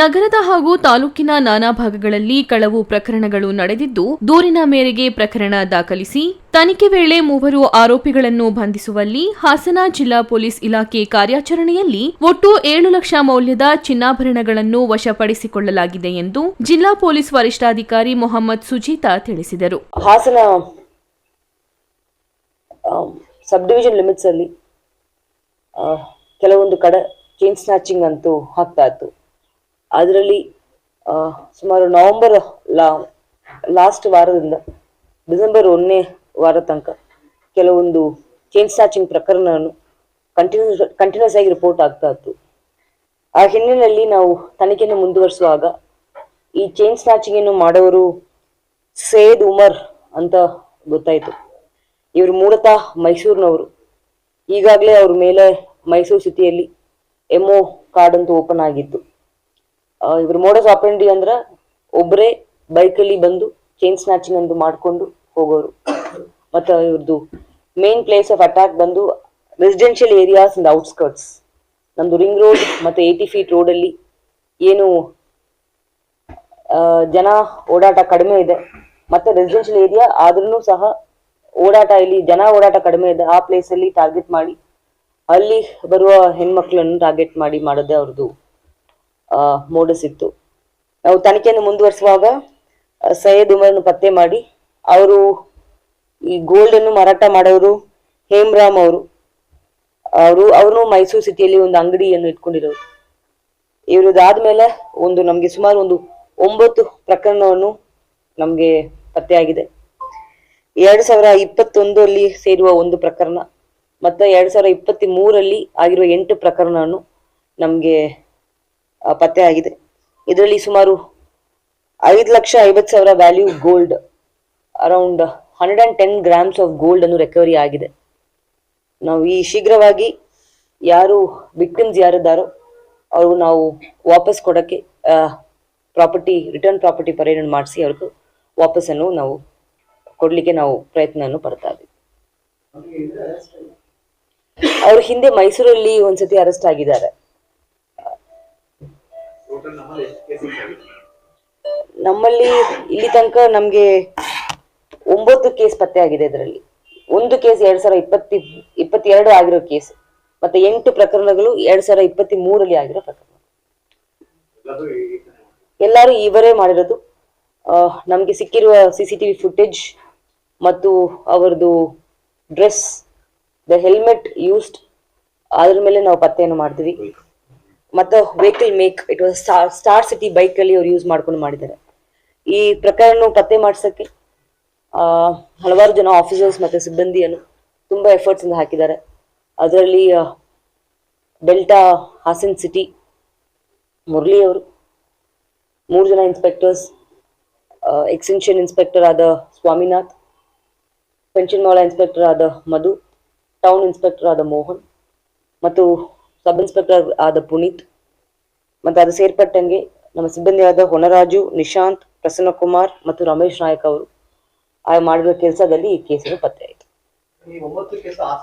ನಗರದ ಹಾಗೂ ತಾಲೂಕಿನ ನಾನಾ ಭಾಗಗಳಲ್ಲಿ ಕಳವು ಪ್ರಕರಣಗಳು ನಡೆದಿದ್ದು, ದೂರಿನ ಮೇರೆಗೆ ಪ್ರಕರಣ ದಾಖಲಿಸಿ, ತನಿಖೆ ವೇಳೆ ಮೂವರು ಆರೋಪಿಗಳನ್ನು ಬಂಧಿಸುವಲ್ಲಿ ಹಾಸನ ಜಿಲ್ಲಾ ಪೊಲೀಸ್ ಇಲಾಖೆ ಕಾರ್ಯಾಚರಣೆಯಲ್ಲಿ ಒಟ್ಟು ಏಳು ಲಕ್ಷ ಮೌಲ್ಯದ ಚಿನ್ನಾಭರಣಗಳನ್ನು ವಶಪಡಿಸಿಕೊಳ್ಳಲಾಗಿದೆ ಎಂದು ಜಿಲ್ಲಾ ಪೊಲೀಸ್ ವರಿಷ್ಠಾಧಿಕಾರಿ ಮೊಹಮ್ಮದ್ ಸುಜೀತಾ ತಿಳಿಸಿದರು. ಹಾಸನ ಸಬ್ ಡಿವಿಷನ್ ಲಿಮಿಟ್ಸ್ ಅಲ್ಲಿ ಕೆಲವೊಂದು ಕಡೆ, ಚೈನ್ ಸ್ನಾಚಿಂಗ್ ಅಂತೂ ಆಗ್ತಾ ಇತ್ತು. ಅದರಲ್ಲಿ ಸುಮಾರು ನವೆಂಬರ್ ಲಾ ಲಾಸ್ಟ್ ವಾರದಿಂದ ಡಿಸೆಂಬರ್ ಒಂದನೇ ವಾರ ತನಕ ಕೆಲವೊಂದು ಚೈನ್ ಸ್ನ್ಯಾಚಿಂಗ್ ಪ್ರಕರಣವನ್ನು ಕಂಟಿನ್ಯೂಸ್ ಕಂಟಿನ್ಯೂಸ್ ಆಗಿ ರಿಪೋರ್ಟ್ ಆಗ್ತಾ ಇತ್ತು. ಆ ಹಿನ್ನೆಲೆಯಲ್ಲಿ ನಾವು ತನಿಖೆಯನ್ನು ಮುಂದುವರಿಸುವಾಗ ಈ ಚೈನ್ ಸ್ನಾಚಿಂಗ್ ಅನ್ನು ಮಾಡೋರು ಸೇದ್ ಉಮರ್ ಅಂತ ಗೊತ್ತಾಯಿತು. ಇವರು ಮೂಲತಃ ಮೈಸೂರಿನವರು. ಈಗಾಗಲೇ ಅವ್ರ ಮೇಲೆ ಮೈಸೂರು ಸಿಟಿಯಲ್ಲಿ ಎಂಒ ಕಾರ್ಡ್ ಅಂತ ಓಪನ್ ಆಗಿತ್ತು. ಇವ್ರ ಮೋಡಸ್ ಆಪರೆಂಡಿ ಅಂದ್ರ ಒಬ್ಬರೇ ಬೈಕಲ್ಲಿ ಬಂದು ಚೈನ್ ಸ್ನಾಚಿಂಗ್ ಅಂತ ಮಾಡ್ಕೊಂಡು ಹೋಗೋರು. ಮತ್ತೆ ಇವ್ರದ್ದು ಮೇನ್ ಪ್ಲೇಸ್ ಆಫ್ ಅಟ್ಯಾಕ್ ಬಂದು ರೆಸಿಡೆನ್ಷಿಯಲ್ ಏರಿಯಾಸ್ ಇನ್ ಔಟ್ಸ್ಕರ್ಟ್ಸ್ ನಮ್ದು ರಿಂಗ್ ರೋಡ್ ಮತ್ತೆ ಏಯ್ಟಿ ಫೀಟ್ ರೋಡ್ ಅಲ್ಲಿ ಏನು ಜನ ಓಡಾಟ ಕಡಿಮೆ ಇದೆ. ಮತ್ತೆ ರೆಸಿಡೆನ್ಷಿಯಲ್ ಏರಿಯಾ ಆದ್ರೂ ಸಹ ಓಡಾಟ ಇಲ್ಲಿ ಜನ ಓಡಾಟ ಕಡಿಮೆ ಇದೆ. ಆ ಪ್ಲೇಸ್ ಅಲ್ಲಿ ಟಾರ್ಗೆಟ್ ಮಾಡಿ ಅಲ್ಲಿ ಬರುವ ಹೆಣ್ಮಕ್ಳನ್ನು ಟಾರ್ಗೆಟ್ ಮಾಡಿ ಮಾಡೋದೇ ಅವ್ರದ್ದು ಮೋಡಸ್ ಇತ್ತು ನಾವು ತನಿಖೆಯನ್ನು ಮುಂದುವರಿಸುವಾಗ ಸೈಯದ್ ಉಮರನ್ನು ಪತ್ತೆ ಮಾಡಿ, ಅವರು ಈ ಗೋಲ್ಡ್ ಅನ್ನು ಮಾರಾಟ ಮಾಡೋರು ಹೇಮ್ರಾಮ್ ಅವರು. ಅವರು ಅವರು ಮೈಸೂರು ಸಿಟಿಯಲ್ಲಿ ಒಂದು ಅಂಗಡಿಯನ್ನು ಇಟ್ಕೊಂಡಿರೋರು. ಇವರದಾದ್ಮೇಲೆ ಒಂದು ನಮಗೆ ಸುಮಾರು ಒಂದು ಒಂಬತ್ತು ಪ್ರಕರಣವನ್ನು ನಮಗೆ ಪತ್ತೆಯಾಗಿದೆ. ಎರಡು ಸಾವಿರ ಇಪ್ಪತ್ತೊಂದರಲ್ಲಿ ಸೇರುವ ಒಂದು ಪ್ರಕರಣ, ಮತ್ತೆ ಎರಡು ಸಾವಿರ ಇಪ್ಪತ್ತಿ ಮೂರಲ್ಲಿ ಆಗಿರುವ ಎಂಟು ಪ್ರಕರಣವನ್ನು ನಮ್ಗೆ ಆ, ಪತ್ತೆಯಾಗಿದೆ ಇದರಲ್ಲಿ ಸುಮಾರು ಐದು ಲಕ್ಷ ಐವತ್ತು ಸಾವಿರ value gold around hundred and ten grams of gold ಅನ್ನು ರಿಕವರಿ ಆಗಿದೆ. ನಾವು ಈ ಶೀಘ್ರವಾಗಿ ಯಾರು ವಿಕ್ಟಿಮ್ಸ್ ಯಾರಿದ್ದಾರೋ ಅವರು ನಾವು ವಾಪಸ್ ಕೊಡಕ್ಕೆ ಪ್ರಾಪರ್ಟಿ ರಿಟರ್ನ್ ಪ್ರಾಪರ್ಟಿ ಪರೇಡ್ ಮಾಡಿಸಿ ಅವ್ರಿಗೂ ವಾಪಸ್ಸನ್ನು ನಾವು ಕೊಡ್ಲಿಕ್ಕೆ ನಾವು ಪ್ರಯತ್ನವನ್ನು ಪಡ್ತಾ ಇದ್ದೀವಿ. ಅವರು ಹಿಂದೆ ಮೈಸೂರಲ್ಲಿ ಒಂದ್ಸತಿ ಅರೆಸ್ಟ್ ಆಗಿದ್ದಾರೆ. ನಮ್ಮಲ್ಲಿ ಇಲ್ಲಿ ತನಕ ನಮ್ಗೆ ಒಂಬತ್ತು ಕೇಸ್ ಪತ್ತೆ ಆಗಿದೆ ಇದರಲ್ಲಿ. ಒಂದು ಕೇಸ್ ಎರಡ್ ಸಾವಿರ ಇಪ್ಪತ್ತಿ ಇಪ್ಪತ್ತೆರಡು ಆಗಿರೋ ಕೇಸ್. ಮತ್ತೆ ಎಂಟು ಪ್ರಕರಣಗಳು ಎರಡ್ ಸಾವಿರ ಇಪ್ಪತ್ತಿ ಮೂರಲ್ಲಿ ಆಗಿರೋ ಪ್ರಕರಣ. ಎಲ್ಲರೂ ಇವರೇ ಮಾಡಿರೋದು. ನಮ್ಗೆ ಸಿಕ್ಕಿರುವ ಸಿ ಸಿ ಟಿವಿ ಫುಟೇಜ್ ಮತ್ತು ಅವರದು ಡ್ರೆಸ್ ದ ಹೆಲ್ಮೆಟ್ ಯೂಸ್ಡ್. ಅದ್ರ ಮೇಲೆ ನಾವು ಪತ್ತೆಯನ್ನು ಮಾಡ್ತೀವಿ. ಮತ್ತು vehicle make it was Star City City ಬೈಕಲ್ಲಿ ಅವ್ರು ಯೂಸ್ ಮಾಡ್ಕೊಂಡು ಮಾಡಿದ್ದಾರೆ. ಈ ಪ್ರಕರಣ ಪತ್ತೆ ಮಾಡಿಸೋಕ್ಕೆ ಹಲವಾರು ಜನ ಆಫೀಸರ್ಸ್ ಮತ್ತು ಸಿಬ್ಬಂದಿಯನ್ನು ತುಂಬ ಎಫರ್ಟ್ಸ್ ಇಂದ ಹಾಕಿದ್ದಾರೆ. ಅದರಲ್ಲಿ ಡೆಲ್ಟಾ ಹಾಸನ್ ಸಿಟಿ ಮುರಳಿ ಅವರು, ಮೂರು ಜನ ಇನ್ಸ್ಪೆಕ್ಟರ್ಸ್ ಎಕ್ಸ್ಟೆನ್ಷನ್ ಇನ್ಸ್ಪೆಕ್ಟರ್ ಆದ ಸ್ವಾಮಿನಾಥ್ ಪೆನ್ಷನ್ ಮಾಲ ಇನ್ಸ್ಪೆಕ್ಟರ್ ಆದ ಮಧು ಟೌನ್ ಇನ್ಸ್ಪೆಕ್ಟರ್ ಆದ ಮೋಹನ್, ಮತ್ತು ಸಬ್ ಇನ್ಸ್ಪೆಕ್ಟರ್ ಆದ ಪುನೀತ್, ಮತ್ತು ಅದು ಸೇರ್ಪಟ್ಟಂಗೆ ನಮ್ಮ ಸಿಬ್ಬಂದಿಯಾದ ಹೊನರಾಜು, ನಿಶಾಂತ್, ಪ್ರಸನ್ನಕುಮಾರ್ ಮತ್ತು ರಮೇಶ್ ನಾಯಕ್ ಅವರು ಆ ಮಾಡಿರೋ ಕೆಲಸದಲ್ಲಿ ಈ ಕೇಸನ್ನು ಪತ್ತೆ